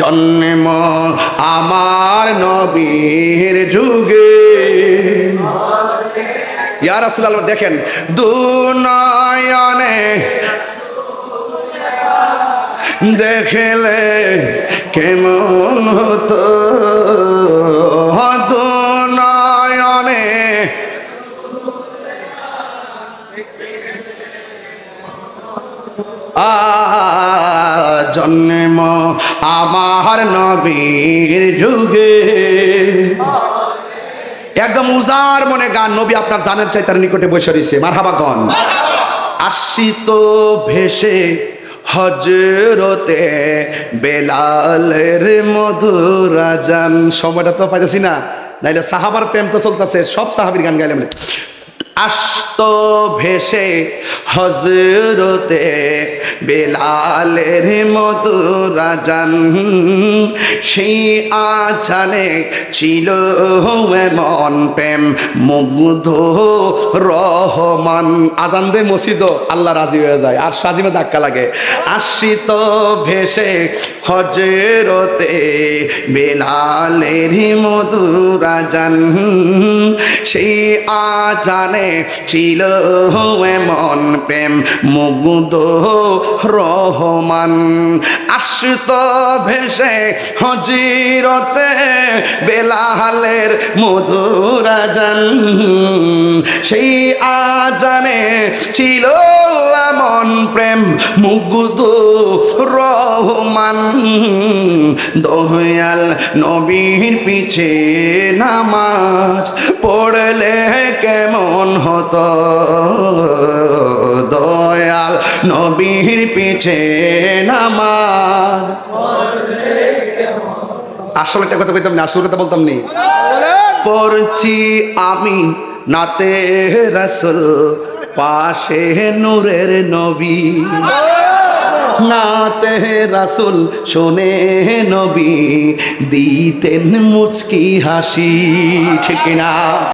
জন্ম আমার নবীর যুগে। ইয়া রাসূলুল্লাহ, দেখেন দু নয়নে দেখলে কেমন হতো? দু নয়নে আ জন্ম আমার নবীর যুগে। একদম উজার মনে গান নবী আপনার জানের চাই তার নিকটে বসে রয়েছে। মারহাবা গন আশিত ভেসে হজরতে বেলালের মধুরা জান সময়টা তো পাইতেছি না। নাইলে সাহাবার প্রেম তো চলতেছে, সব সাহাবির গান গাইলাম। আস্ত ভেসে হজরতে বেলালের মধুরা রাজান। সেই আচানে ছিল এমন প্রেম, মুগ্ধ রহমান। আজান দে মসজিদ, আল্লাহ রাজি হয়ে যায়, আর সাজিমে ধাক্কা লাগে। আশিত ভেসে হজরতে বেলালের মধুরা জান সেই আজানে ছিল এমন প্রেম মুগ্ধ রহমান। আশ্রিত ভেসে হজিরতে বেলালের মধুরা জান সেই আজানে ছিল এমন প্রেম মুগ্ধ রহমান। দয়াল নবীর পিছে নামাজ পড়লে কেমন হতো? দয়াল নবীর পিছে নামার আসলে একটা কথা কইতাম না আসল কথা বলতাম নি। পড়ছি আমি নাতে রাসুল, পাশে নূরের নবী। নাতে রাসুল শোনে নবী, দিতেন মুচকি হাসি, ঠিক না